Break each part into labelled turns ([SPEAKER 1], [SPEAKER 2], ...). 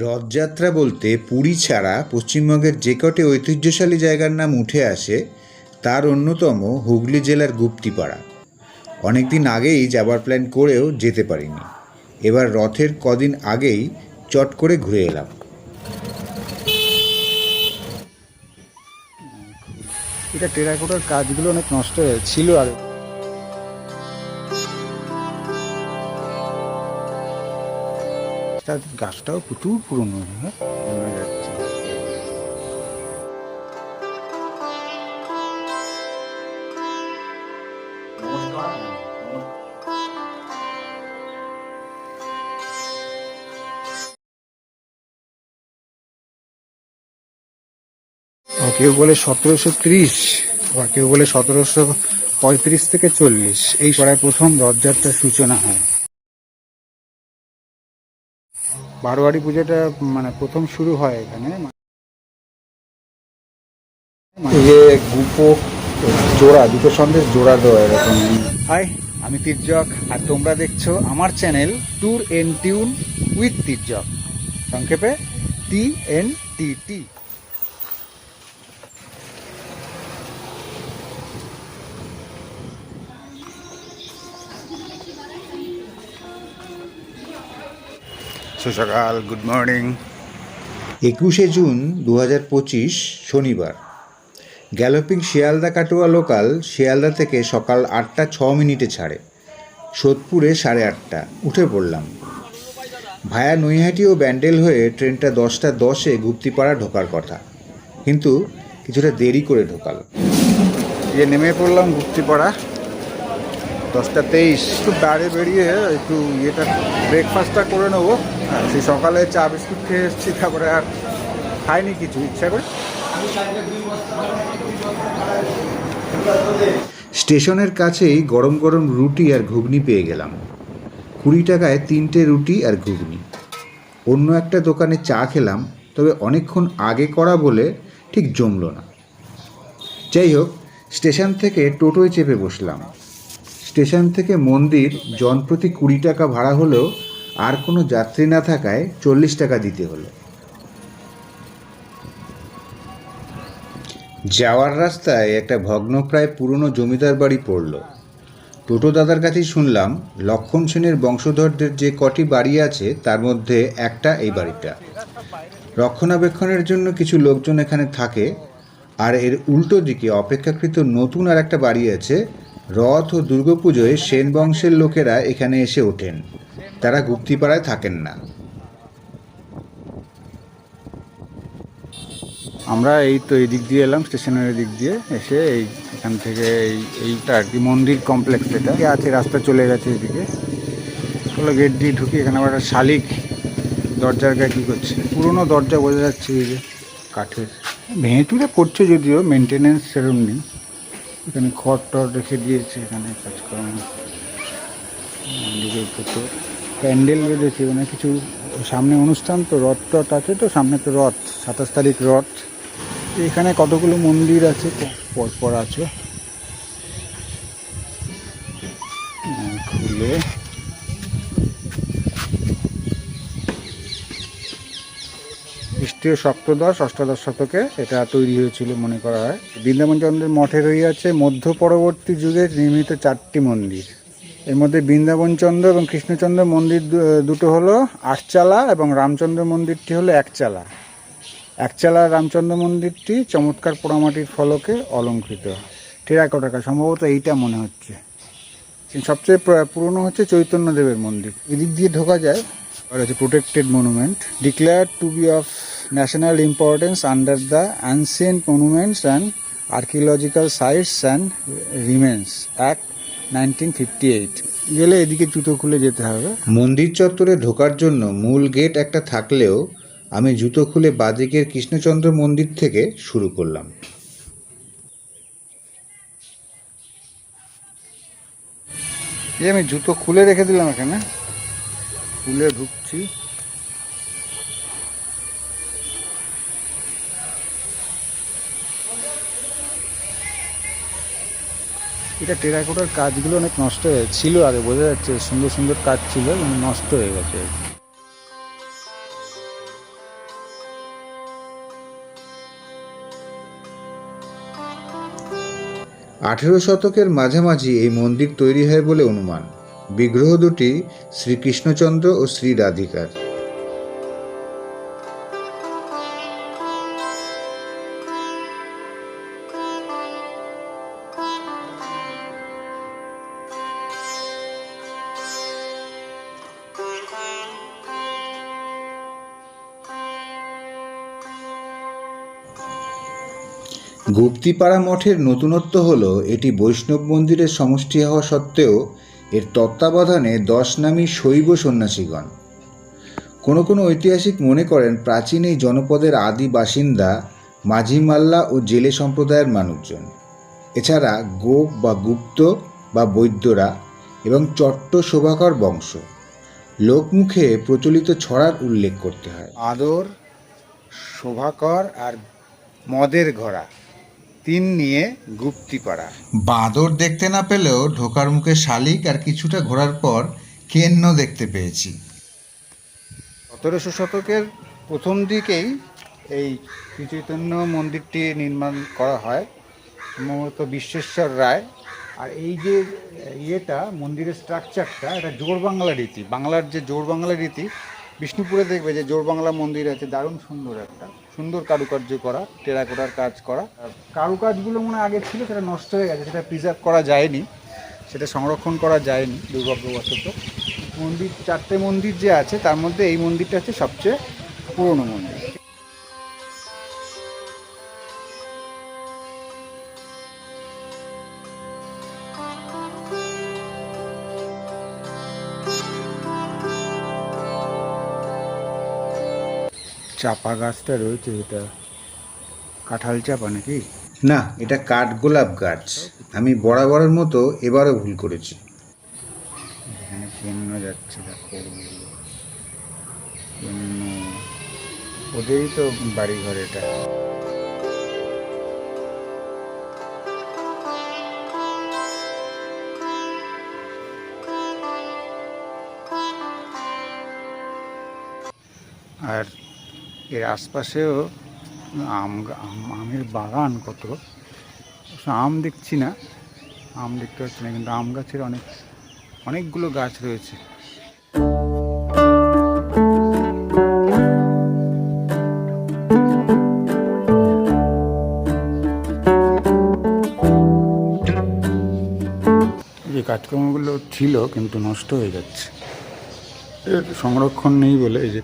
[SPEAKER 1] রথযাত্রা বলতে পুরী ছাড়া পশ্চিমবঙ্গের যে কটি ঐতিহ্যশালী জায়গার নাম উঠে আসে, তার অন্যতম হুগলি জেলার গুপ্তিপাড়া। অনেক দিন আগেই যাবার প্ল্যান করেও যেতে পারিনি। এবার রথের কদিন আগেই চট করে ঘুরে এলাম।
[SPEAKER 2] এটা টেরাকোটার কাজগুলো অনেক নষ্ট ছিল আর তার গাছটাও প্রচুর পুরনো হ্যাঁ? যাচ্ছে। কেউ বলে সতেরোশো ত্রিশ আবার কেউ বলে সতেরোশো পঁয়ত্রিশ থেকে চল্লিশ এই পড়ায় প্রথম রথযাত্রার সূচনা হয়। বারোয়ারি পুজোটা মানে প্রথম শুরু হয় এখানে। যে গুপো জোড়া দুটো সন্দেশ জোড়া দেওয়া এরকম। হাই আমি তির্যক আর তোমরা দেখছ আমার channel tour n tune with Tirjak. সংক্ষেপে টি এন টি টি। সুসকাল গুড মর্নিং
[SPEAKER 1] একুশে জুন দু হাজার পঁচিশ শনিবার। গ্যালোপিং শিয়ালদা কাটোয়া লোকাল শিয়ালদা থেকে সকাল আটটা ছ মিনিটে ছাড়ে। সোদপুরে সাড়ে আটটা উঠে পড়লাম। ভায়া নৈহাটি ও ব্যান্ডেল হয়ে ট্রেনটা দশটা দশে গুপ্তিপাড়া ঢোকার কথা। কিন্তু কিছুটা দেরি করে ঢোকাল।
[SPEAKER 2] যে নেমে পড়লাম গুপ্তিপাড়া। দশটা তেইশ। একটু বাইরে বেরিয়ে একটু ইয়েটা ব্রেকফাস্টটা করে নেব। হ্যাঁ সেই সকালে চা বিস্কুট খেয়ে এসেছি তারপরে আর খাইনি কিছু ইচ্ছা করে।
[SPEAKER 1] স্টেশনের কাছেই গরম গরম রুটি আর ঘুগনি পেয়ে গেলাম। কুড়ি টাকায় তিনটে রুটি আর ঘুগনি। অন্য একটা দোকানে চা খেলাম তবে অনেকক্ষণ আগে করা বলে ঠিক জমলো না। যাই হোক স্টেশন থেকে টোটোয় চেপে বসলাম। স্টেশন থেকে মন্দির জনপ্রতি কুড়ি টাকা ভাড়া হলেও আর কোনো যাত্রী না থাকায় চল্লিশ টাকা দিতে হলো। যাওয়ার রাস্তায় একটা ভগ্নপ্রায় পুরনো জমিদার বাড়ি পড়ল। টোটো দাদার কাছেই শুনলাম লক্ষণ সেনের বংশধরদের যে কটি বাড়ি আছে তার মধ্যে একটা এই বাড়িটা। রক্ষণাবেক্ষণের জন্য কিছু লোকজন এখানে থাকে আর এর উল্টো দিকে অপেক্ষাকৃত নতুন আর একটা বাড়ি আছে রথ ও দুর্গাপুজোয় সেন বংশের লোকেরা এখানে এসে ওঠেন। তারা গুপ্তিপাড়ায় থাকেন না।
[SPEAKER 2] আমরা এই তো এই দিক দিয়ে এলাম স্টেশনের দিক দিয়ে এসে এই এখান থেকে এই এইটা আর কি মন্দির কমপ্লেক্স এটা আছে রাস্তা চলে গেছে এদিকে। চলো গেট দিয়ে ঢুকি এখানে আবার একটা শালিক দরজার গায়ে কী করছে? পুরোনো দরজা বোঝা যাচ্ছে এই যে। কাঠের। ভেঙে চুরে পড়ছে যদিও মেনটেনেন্স সেরম নেই। এখানে খড় টর রেখে দিয়েছে, এখানে কাজকর্ম মন্দিরের তো প্যান্ডেল বেঁধেছে মানে কিছু সামনে অনুষ্ঠান তো, রথ টথ আছে তো, সামনে তো রথ, সাতাশ তারিখ রথ। এখানে কতগুলো মন্দির আছে? পর পর আছে। খুলে খ্রিস্টীয় সপ্তদশ, অষ্টাদশ শতকে এটা তৈরি হয়েছিল মনে করা হয়। বৃন্দাবন চন্দ্রের মঠে রয়েছে মধ্য পরবর্তী যুগে নির্মিত চারটি মন্দির। এর মধ্যে বৃন্দাবন চন্দ্র এবং কৃষ্ণচন্দ্র মন্দির দুটো হলো আটচালা এবং রামচন্দ্র মন্দিরটি হলো একচালা। একচালা রামচন্দ্র মন্দিরটি চমৎকার পোড়ামাটির ফলকে অলঙ্কৃত। টেরাকোটাকা সম্ভবত এইটা মনে হচ্ছে। সবচেয়ে প্র- পুরনো হচ্ছে চৈতন্যদেবের মন্দির। এদিক দিয়ে ঢোকা যায়, আর হচ্ছে protected monument declared to be of national importance under the ancient monuments and archaeological sites and remains act nineteen fifty eight গেলে এদিকে জুতো খুলে যেতে হবে।
[SPEAKER 1] মন্দির চত্বরে ঢোকার জন্য মূল গেট একটা থাকলেও আমি জুতো খুলে বাদিকের কৃষ্ণচন্দ্র মন্দির থেকে শুরু করলাম।
[SPEAKER 2] এই আমি জুতো খুলে রেখে দিলাম এখানে। খুলে ঢুকছি। এটা টেরাকোটার কাজগুলো অনেক নষ্ট হয়ে ছিল আগে, বোঝা যাচ্ছে সুন্দর সুন্দর কাজ ছিল নষ্ট হয়ে গেছে।
[SPEAKER 1] আঠেরো শতকের মাঝামাঝি এই মন্দির তৈরি হয় বলে অনুমান। বিগ্রহ দুটি শ্রীকৃষ্ণচন্দ্র ও শ্রী রাধিকার। গুপ্তিপাড়া মঠের নতুনত্ব হল, এটি বৈষ্ণব মন্দিরের সমষ্টি হওয়া সত্ত্বেও এর তত্ত্বাবধানে দশ নামী শৈব সন্ন্যাসীগণ। কোনো কোনো ঐতিহাসিক মনে করেন প্রাচীন এই জনপদের আদি বাসিন্দা মাঝি মাল্লা ও জেলে সম্প্রদায়ের মানুষজন। এছাড়া গোপ বা গুপ্ত বা বৈদ্যরা এবং চট্ট শোভাকর বংশ। লোকমুখে প্রচলিত ছড়ার উল্লেখ করতে হয়।
[SPEAKER 2] আদর, শোভাকর আর মদের ঘোড়া তিন নিয়ে গুপ্তিপাড়া
[SPEAKER 1] বাঁদর দেখতে না পেলেও ঢোকার মুখে শালিক আর কিছুটা ঘোরার পর কেন্ন দেখতে পেয়েছি।
[SPEAKER 2] সতেরোশো শতকের প্রথম দিকেই এই চৈতন্য মন্দিরটি নির্মাণ করা হয় সম্ভবত বিশ্বেশ্বর রায়। আর এই যে ইয়েটা মন্দিরের স্ট্রাকচারটা এটা জোর বাংলা রীতি। বাংলার যে জোর বাংলা রীতি বিষ্ণুপুরে দেখবে যে জোর বাংলা মন্দির আছে দারুণ সুন্দর একটা। সুন্দর কারুকার্য করা, টেরাকোটার কাজ করা। কারুকাজগুলো মনে আগে ছিল, সেটা নষ্ট হয়ে গেছে, সেটা প্রিজার্ভ করা যায়নি। সেটা সংরক্ষণ করা যায়নি দুর্ভাগ্যবশত। মন্দির, চারটে মন্দির যে আছে, তার মধ্যে এই মন্দিরটা হচ্ছে সবচেয়ে পুরনো মন্দির। চাপা গাছটা রয়েছে এটা কাঁঠাল চাপা নাকি?
[SPEAKER 1] না এটা কাঠগোলাপ গাছ। আমি বরাবরের মতো এবারও ভুল করেছি।
[SPEAKER 2] এখানে যাচ্ছে দেখো। ওদেরই তো বাড়ি ঘর এটা। আর এর আশপাশেও আম আমের বাগান কত। আম দেখছি না, আম দেখতে পাচ্ছি না, কিন্তু আম গাছের অনেক, অনেকগুলো গাছ রয়েছে। যে কাজকর্মগুলো ছিল, কিন্তু নষ্ট হয়ে যাচ্ছে। এর সংরক্ষণ নেই বলে এই যে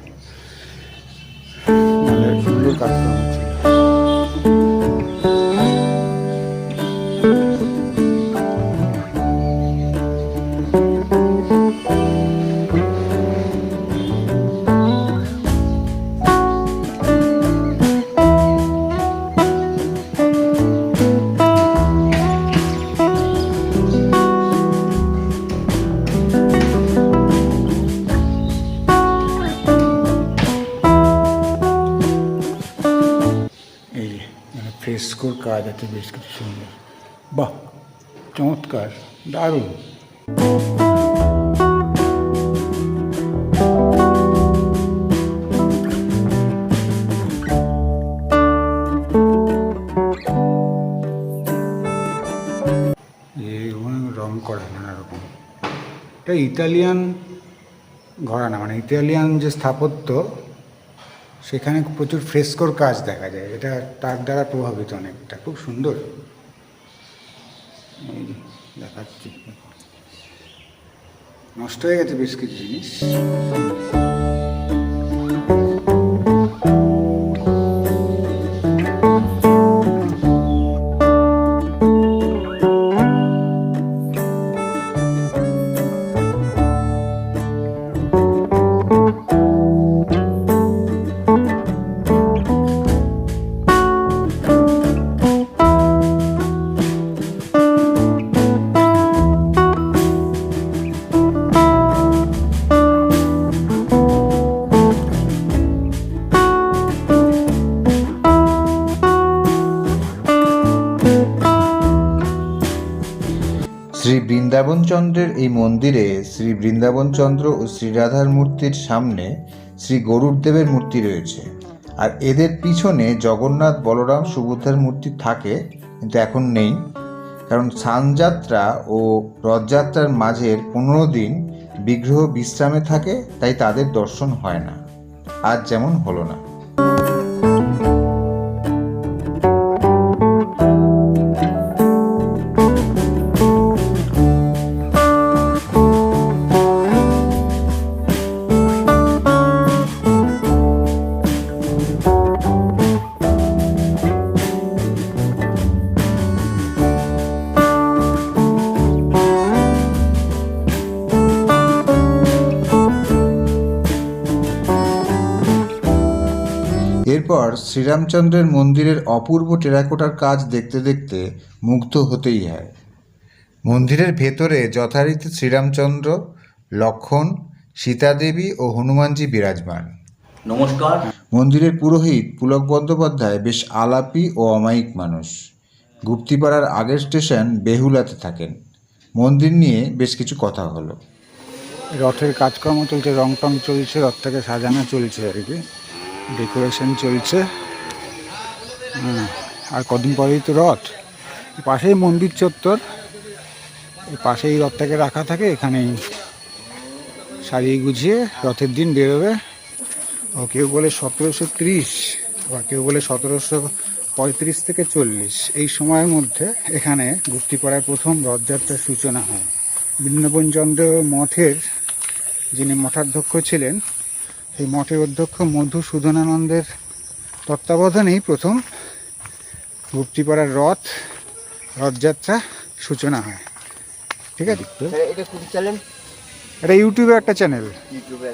[SPEAKER 2] বেশ কিছু সুন্দর বাহ, চমৎকার, দারুণ। করা, নানা রকম। এটা ইতালিয়ান ঘরানা মানে ইতালিয়ান যে স্থাপত্য সেখানে প্রচুর ফ্রেস্কোর কাজ দেখা যায়। এটা তার দ্বারা প্রভাবিত অনেকটা। খুব সুন্দর। দেখাচ্ছি। নষ্ট হয়ে গেছে বেশ কিছু জিনিস।
[SPEAKER 1] শ্রী বৃন্দাবন চন্দ্রের এই মন্দিরে শ্রী বৃন্দাবন চন্দ্র ও শ্রীরাধার মূর্তির সামনে শ্রী গরুড়দেবের মূর্তি রয়েছে। আর এদের পিছনে জগন্নাথ বলরাম সুভদ্রার মূর্তি থাকে, কিন্তু এখন নেই। কারণ স্নানযাত্রা ও রথযাত্রার মাঝের পনেরো দিন বিগ্রহ বিশ্রামে থাকে, তাই তাদের দর্শন হয় না। আজ যেমন হলো না। শ্রীরামচন্দ্রের মন্দিরের অপূর্ব টেরাকোটার কাজ দেখতে দেখতে মুগ্ধ হতেই হয়। মন্দিরের ভেতরে যথারীতি শ্রীরামচন্দ্র লক্ষণ সীতাদেবী ও হনুমানজি বিরাজমান।
[SPEAKER 3] নমস্কার।
[SPEAKER 1] মন্দিরের পুরোহিত পুলক বন্দ্যোপাধ্যায় বেশ আলাপি ও অমায়িক মানুষ। গুপ্তিপাড়ার আগের স্টেশন বেহুলাতে থাকেন। মন্দির নিয়ে বেশ কিছু কথা হলো।
[SPEAKER 2] রথের কাজকর্ম চলছে রং টং চলছে রথটাকে সাজানো চলছে আর কি। ডেকোরেশন চলছে। হ্যাঁ, আর কদিন পরেই তো রথ। পাশেই মন্দির চত্বর। পাশেই রথটাকে রাখা থাকে এখানেই সারিয়ে গুছিয়ে রথের দিন বেরোবে। ও কেউ বলে সতেরোশো ত্রিশ বা কেউ বলে সতেরোশো পঁয়ত্রিশ থেকে চল্লিশ। এই সময়ের মধ্যে এখানে গুপ্তিপাড়ায় প্রথম রথযাত্রার সূচনা হয়। বৃন্দাবনচন্দ্র মঠের যিনি মঠাধ্যক্ষ ছিলেন এই মঠের অধ্যক্ষ মধুসূদনানন্দের তত্ত্বাবধানেই প্রথম গুপ্তিপাড়ার রথ রথযাত্রা সূচনা হয়। ঠিক আছে?
[SPEAKER 3] এটা চ্যানেল
[SPEAKER 2] এটা ইউটিউবে একটা চ্যানেল
[SPEAKER 3] ইউটিউবে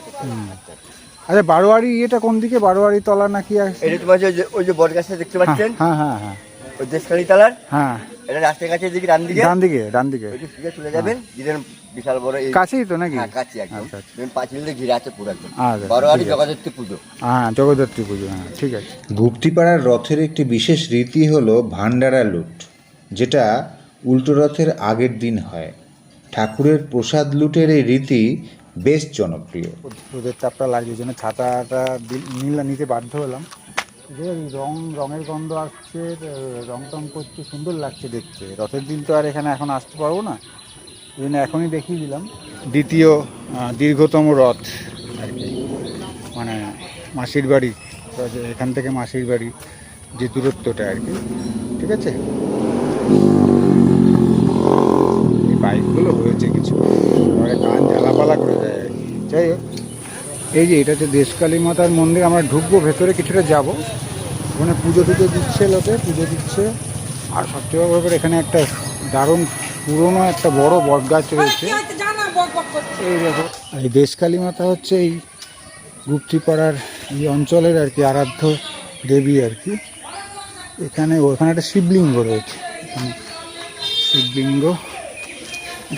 [SPEAKER 2] আচ্ছা বারোয়ারি ইয়েটা কোন দিকে? বারোয়ারি তলা নাকি আছে
[SPEAKER 3] এটা তোমার ওই যে বট গাছটা দেখতে পাচ্ছেন?
[SPEAKER 2] হ্যাঁ হ্যাঁ হ্যাঁ।
[SPEAKER 3] ওই দেশখালী তালার?
[SPEAKER 2] হ্যাঁ।
[SPEAKER 3] এটা রাস্তার কাছে দিকে ডান দিকে?
[SPEAKER 2] ডান দিকে ডান দিকে
[SPEAKER 3] ওই চলে যাবেন দিলেন বিশাল বড় এই
[SPEAKER 2] কাছেই তো নাকি?
[SPEAKER 3] হ্যাঁ, কাছে একদম।
[SPEAKER 2] আচ্ছা আচ্ছা।
[SPEAKER 3] পাঁচিল দিয়ে ঘিরে আছে পুরো একদম।
[SPEAKER 2] আচ্ছা।
[SPEAKER 3] জগদ্ধাত্রী পুজো।
[SPEAKER 2] হ্যাঁ জগদ্ধাত্রী পুজো হ্যাঁ ঠিক আছে।
[SPEAKER 1] গুপ্তিপাড়ার রথের একটি বিশেষ রীতি হলো ভান্ডারা লুট যেটা উল্টো রথের আগের দিন হয়। ঠাকুরের প্রসাদ লুটের এই রীতি বেশ জনপ্রিয়।
[SPEAKER 2] রোদের তাপটা লাগছে ওই জন্য ছাতাটা নিতে বাধ্য হলাম। যে রং, রঙের গন্ধ আসছে রং টং করছে, সুন্দর লাগছে দেখতে। রথের দিন তো আর এখানে এখন আসতে পারব না। ওই জন্য এখনই দেখিয়ে দিলাম। দ্বিতীয় দীর্ঘতম রথ আর কি। মানে মাসির বাড়ি এখান থেকে মাসির বাড়ি যে দূরত্বটা আর কি। ঠিক আছে? এই বাইকগুলো হয়েছে কিছু। কান জ্বালাপালা করে দেয় আর কি। যাই হোক। এই যে এটা হচ্ছে দেশকালী মাতার মন্দির, আমরা ঢুকবো ভেতরে, কিছুটা যাব। ওখানে পুজো টুজো দিচ্ছে লোকে, পুজো দিচ্ছে। আর সবচেয়ে বড় ব্যাপার এখানে একটা দারুণ পুরনো একটা বড় বট গাছ রয়েছে। এই দেখো, এই দেশকালী মাতা হচ্ছে এই গুপ্তিপাড়ার এই অঞ্চলের আর কি আরাধ্য দেবী আর কি। এখানে ওখানে একটা শিবলিঙ্গ রয়েছে। এখানে শিবলিঙ্গ।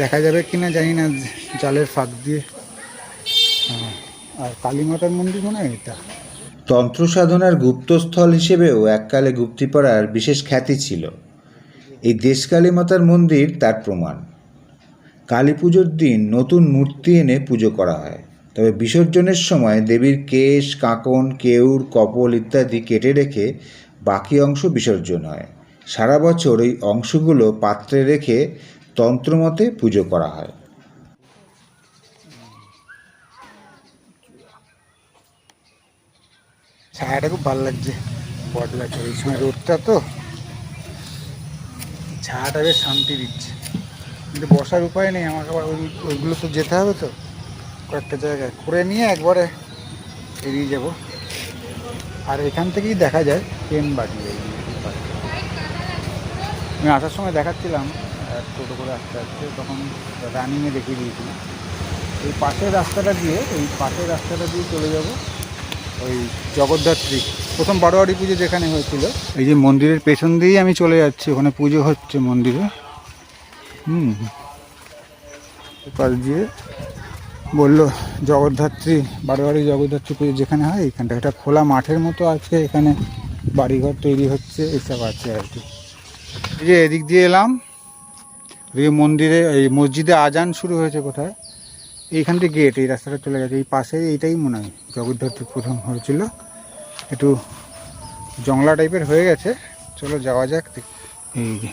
[SPEAKER 2] দেখা যাবে কিনা জানি না, জালের ফাঁক দিয়ে। আর কালী মাতার মন্দির মনে হয় এটা?
[SPEAKER 1] তন্ত্র সাধনার গুপ্তস্থল হিসেবেও এককালে গুপ্তিপাড়ার বিশেষ খ্যাতি ছিল। এই দেশকালী মাতার মন্দির তার প্রমাণ। কালী পুজোর দিন নতুন মূর্তি এনে পুজো করা হয়। তবে বিসর্জনের সময় দেবীর কেশ, কাঁকন, কেউর, কপল ইত্যাদি কেটে রেখে বাকি অংশ বিসর্জন হয়। সারা বছর এই অংশগুলো পাত্রে রেখে তন্ত্রমতে পুজো করা হয়।
[SPEAKER 2] ছায়াটা খুব ভালো লাগছে। লাগছে এই সময় রোদটা তো। ছায়াটা বেশ শান্তি দিচ্ছে। কিন্তু বসার উপায় নেই, আমাকে আবার ওই ওইগুলো তো যেতে হবে তো। কয়েকটা জায়গায় করে নিয়ে একবারে এড়িয়ে যাব। আর এখান থেকেই দেখা যায়, ট্রেন বাড়ি আমি আসার সময় দেখাচ্ছিলাম টোটো করে আসতে আসতে, তখন রানিংয়ে দেখিয়ে দিয়েছিলাম। এই পাশের রাস্তাটা দিয়ে, এই পাশের রাস্তাটা দিয়ে চলে যাব। ওই জগদ্ধাত্রী, প্রথম বারোয়ারি পুজো যেখানে হয়েছিল। এই যে মন্দিরের পেছন দিয়েই আমি চলে যাচ্ছি, ওখানে পুজো হচ্ছে মন্দিরে। হুম। পাশ দিয়ে বলল, জগদ্ধাত্রী, বারোয়ারি জগদ্ধাত্রী পুজো যেখানে হয় এখানটা একটা খোলা মাঠের মতো আছে, এখানে বাড়িঘর তৈরি হচ্ছে, এসব আছে আর কি। এই যে এদিক দিয়ে এলাম, এই মন্দিরে, এই মসজিদে আজান শুরু হয়েছে কোথায়? এইখান থেকে গেট এই রাস্তাটা চলে গেছে, এই পাশে এইটাই মনে হয় জগদ্ধাত্রী প্রথম হয়েছিল একটু জংলা টাইপের হয়ে গেছে, চলো যাওয়া যাক এই যে।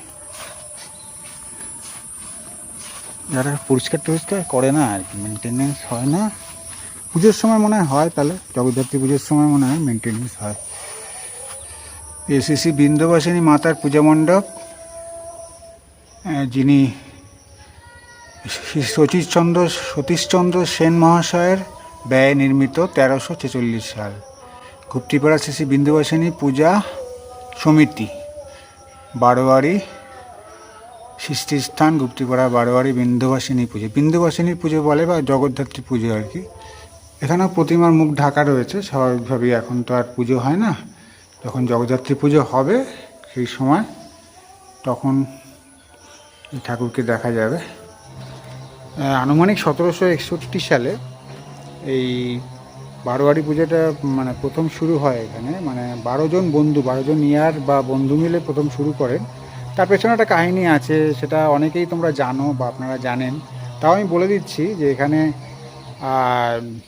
[SPEAKER 2] যারা পরিষ্কার টরিষ্কার করে না, আর কি মেনটেনেন্স হয় না। পুজোর সময় মনে হয় তাহলে, জগদ্ধাত্রী পুজোর সময় মনে হয় মেনটেনেন্স হয়। এসিসি বৃন্দবাসিনী মাতার পূজা মণ্ডপ যিনি সতীশচন্দ্র সতীশচন্দ্র সেন মহাশয়ের ব্যয়ে নির্মিত তেরোশো ছেচল্লিশ সাল। গুপ্তিপাড়া শ্রী বিন্দুবাসিনী পূজা সমিতি, বারোয়ারি সৃষ্টিস্থান গুপ্তিপাড়া, বারোয়ারি বিন্দুবাসিনী পুজো। বিন্দুবাসিনী পুজো বলে বা জগদ্ধাত্রী পুজো আর কি। এখানেও প্রতিমার মুখ ঢাকা রয়েছে, স্বাভাবিকভাবেই এখন তো আর পুজো হয় না। যখন জগদ্ধাত্রী পুজো হবে সেই সময় তখন ঠাকুরকে দেখা যাবে। আনুমানিক সতেরোশো একষট্টি সালে এই বারোয়ারি পুজোটা মানে প্রথম শুরু হয় এখানে। মানে বারো জন বন্ধু, বারো জন ইয়ার বা বন্ধু মিলে প্রথম শুরু করেন। তার পেছনে একটা কাহিনী আছে, সেটা অনেকেই তোমরা জানো বা আপনারা জানেন। তাও আমি বলে দিচ্ছি যে এখানে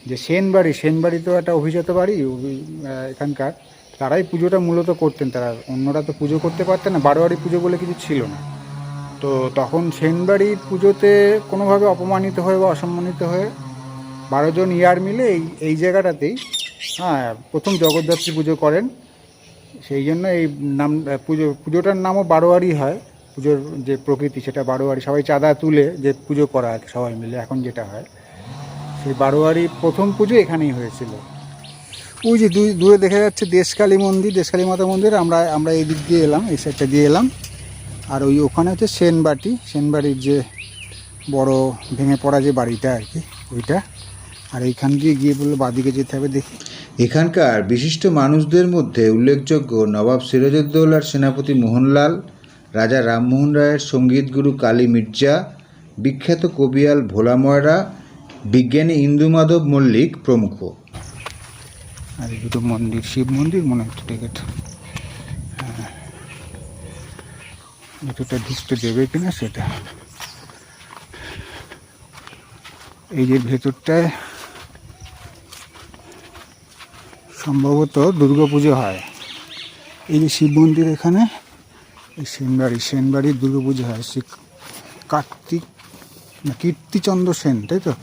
[SPEAKER 2] যে সেনবাড়ি সেনবাড়ি তো একটা অভিজাত বাড়ি এখানকার। তারাই পুজোটা মূলত করতেন, তারা অন্যরা তো পুজো করতে পারতেন না। বারোয়ারি পুজো বলে কিছু ছিল না। তো তখন সেনবাড়ির পুজোতে কোনোভাবে অপমানিত হয়ে বা অসম্মানিত হয়ে বারো জন ইয়ার মিলে এই এই জায়গাটাতেই হ্যাঁ প্রথম জগদ্ধাত্রী পুজো করেন। সেই জন্য এই নাম, পুজো, পুজোটার নামও বারোয়ারি হয়। পুজোর যে প্রকৃতি, সেটা বারোয়ারি। সবাই চাঁদা তুলে যে পুজো করা আর সবাই মিলে এখন যেটা হয়। সেই বারোয়ারি প্রথম পুজো এখানেই হয়েছিল। ওই যে দূরে দেখা যাচ্ছে দেশকালী মন্দির, দেশকালী মাতা মন্দির। আমরা আমরা এই দিক দিয়ে এলাম, এই সাইডটা দিয়ে এলাম। আর ওই ওখানে হচ্ছে সেনবাটি সেনবাড়ির যে বড় ভেঙে পড়া যে বাড়িটা আর কি ওইটা। আর এইখান দিয়ে গিয়ে বলল বাদিকে যেতে হবে দেখি।
[SPEAKER 1] এখানকার বিশিষ্ট মানুষদের মধ্যে উল্লেখযোগ্য নবাব সিরাজউদ্দৌলার সেনাপতি মোহনলাল রাজা রামমোহন রায়ের সংগীত গুরু কালী মির্জা বিখ্যাত কবিয়াল ভোলা ময়রা বিজ্ঞানী ইন্দুমাধব মল্লিক প্রমুখ।
[SPEAKER 2] আর দুটো মন্দির শিব মন্দির মনে হচ্ছে টিকিট হ্যাঁ দুটোটা ঢুকতে দেবে কিনা সেটা। এই যে ভেতরটায় সম্ভবত দুর্গা পুজো হয়। এই যে শিব মন্দির এখানে, এই সেনবাড়ি সেনবাড়ির দুর্গা পুজো হয়। শ্রী কার্তিক, না, কীর্তিচন্দ্র সেন, তাই তো?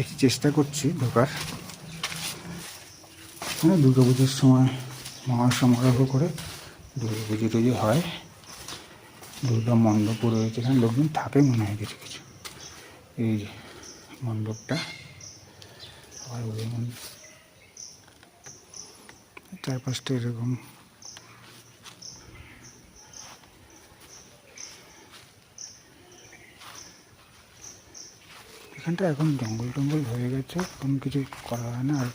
[SPEAKER 2] একটু চেষ্টা করছি ঢোকার। হ্যাঁ দুর্গা পুজোর সময় মহা সমারোহ করে দুর্গা পুজো টুজো হয়। দুর্গা মণ্ডপও রয়েছে। এখানে লোকজন থাকে মনে হয় কিছু কিছু। এই যে মণ্ডপটা আর ওই মন- চারপাশটা এরকম। এখানটা এখন জঙ্গল টঙ্গল হয়ে গেছে এখন কিছু করা হয় না। আর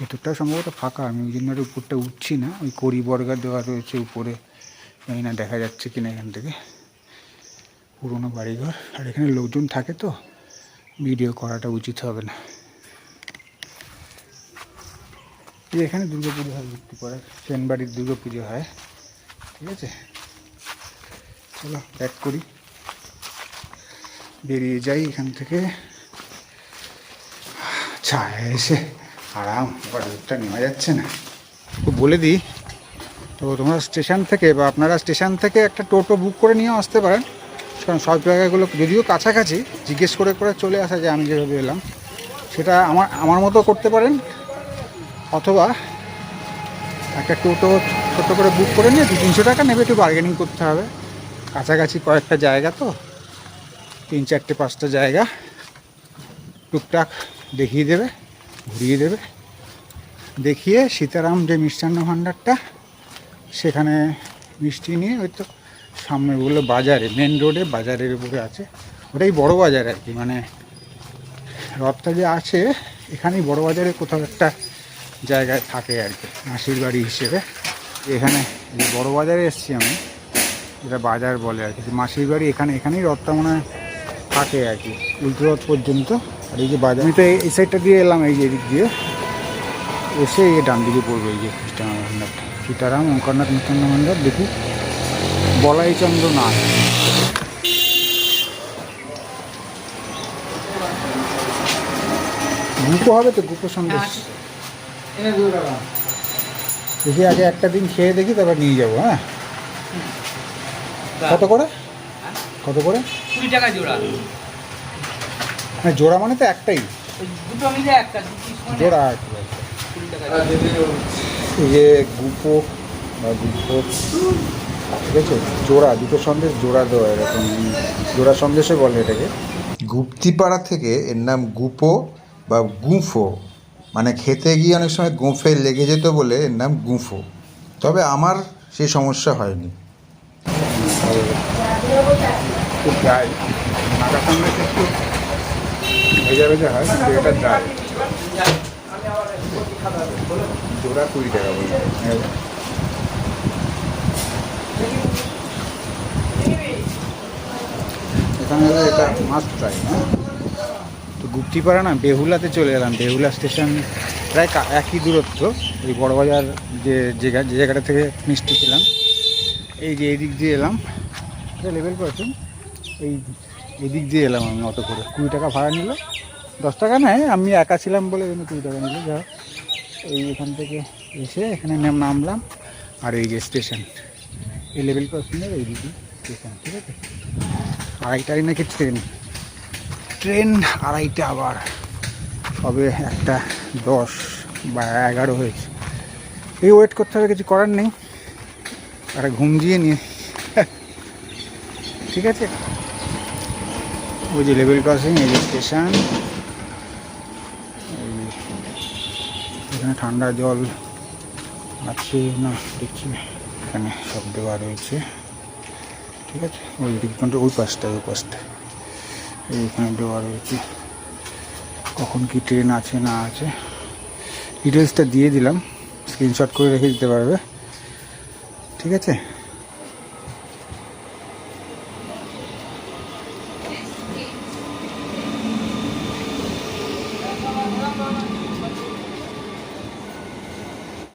[SPEAKER 2] ভেতরটা সম্ভবত ফাঁকা, আমি ওই জন্য উপরটা উঠছি না। ওই কড়ি বর্গা দেওয়া রয়েছে উপরে। জানি না, দেখা যাচ্ছে কিনা এখান থেকে। পুরোনো বাড়িঘর। আর এখানে লোকজন থাকে তো ভিডিও করাটা উচিত হবে না। এখানে দুর্গা পুজো হয় পড়ার সেনবাড়ির দুর্গা পুজো হয়, ঠিক আছে? চলো ব্যাক করি। বেরিয়ে যাই এখান থেকে। ছায়া এসে। আরাম রোদটা নেওয়া যাচ্ছে না। বলে দিই তো তোমরা স্টেশন থেকে বা আপনারা স্টেশন থেকে একটা টোটো বুক করে নিয়ে আসতে পারেন। কারণ সব জায়গাগুলো যদিও কাছাকাছি, জিজ্ঞেস করে করে চলে আসা যায় আমি যেভাবে এলাম। সেটা আমার আমার মতো করতে পারেন। অথবা একটা টোটো ছোটো করে বুক করে নিয়ে দু তিনশো টাকা নেবে, একটু বার্গেনিং করতে হবে। কাছাকাছি কয়েকটা জায়গা তো, তিন চারটে পাঁচটা জায়গা। টুকটাক দেখিয়ে দেবে, ঘুরিয়ে দেবে। দেখিয়ে সীতারাম যে মিষ্টান্ন ভাণ্ডারটা সেখানে মিষ্টি নিয়ে ওই তো সামনে বলল বাজারে মেন রোডে বাজারের উপরে আছে। ওটাই বড় বাজার আর কি মানে রথটা যে আছে এখানেই বড় বাজারে কোথাও একটা জায়গায় থাকে আর কি, মাসির বাড়ি হিসেবে। এখানে বড় বাজারে এসেছি আমি, এটা বাজার বলে আর কি মাসির বাড়ি এখানে, এখানেই রথটা মনে হয় থাকে আর কি, উল্টো রথ পর্যন্ত। আর এই যে বাজার আমি তো এই- সাইডটা দিয়ে এলাম, এই যে এদিক দিয়ে। এসে এই ডান দিকে পড়বে এই যে মিষ্টান্ন ভাণ্ডারটা সীতারাম ওঙ্কারনাথ মিষ্টান্ন ভাণ্ডার দেখি। বলাই চন্দ্র নাথ। গুপো হবে তো গুপো সন্দেশ। দেখি আগে একটা দিন খেয়ে দেখি তারপর নিয়ে যাব হ্যাঁ? কত করে? কত করে?
[SPEAKER 4] কুড়ি টাকা জোড়া।
[SPEAKER 2] হ্যাঁ জোড়া মানে তো একটাই।
[SPEAKER 4] দুটো মিলে একটা
[SPEAKER 2] জোড়া আছে
[SPEAKER 4] কুড়ি টাকা
[SPEAKER 2] এই যে গুপো বা গুপো। ঠিক আছে? জোড়া, দুটো সন্দেশ জোড়া দেওয়া এরকম। জোড়া সন্দেশে বলে এটাকে।
[SPEAKER 1] গুপ্তিপাড়া থেকে এর নাম গুপো বা গুঁফো। মানে খেতে গিয়ে অনেক সময় গোঁফে লেগে যেত বলে এর নাম গুঁফো। তবে আমার সেই সমস্যা হয়নি।
[SPEAKER 2] একটু ভেজা ভেজা হয় এটা ড্রাই জোড়া কুড়ি টাকা বলে এখানে এটা হ্যাঁ তো গুপ্তিপাড়া না, বেহুলাতে চলে এলাম। বেহুলা স্টেশন প্রায় একই দূরত্ব। ওই বড়বাজার যে জায়গা, যে জায়গাটা থেকে মিষ্টি ছিলাম এই যে এদিক দিয়ে এলাম। লেভেল করেছেন? এই এদিক দিয়ে এলাম আমি অটো করে। কুড়ি টাকা ভাড়া নিল। দশ টাকা নেয়, আমি একা ছিলাম বলে কুড়ি টাকা নিল। যা এই এখান থেকে এসে এখানে নাম নামলাম আর এই যে স্টেশন। এই লেভেল ক্রসিংয়ের এই দিকে স্টেশন, ঠিক আছে? আড়াইটাই নাকি ট্রেন। ট্রেন আড়াইটা আবার সবে একটা দশ বা এগারো হয়েছে। এই ওয়েট করতে হবে, কিছু করার নেই। একটা ঘুম দিয়ে নিয়ে ঠিক আছে? ওই যে লেভেল ক্রসিং এই যে স্টেশন। ঠান্ডা জল আছে না, দেখছি এখানে সব দেওয়া রয়েছে। ঠিক আছে? ওই ওই পাশটায় ওই পাশটায়। এইখানে দেওয়া রয়েছে। কখন কি ট্রেন আছে, না আছে। ডিটেলসটা দিয়ে দিলাম। স্ক্রিনশট করে রেখে দিতে পারবে। ঠিক আছে?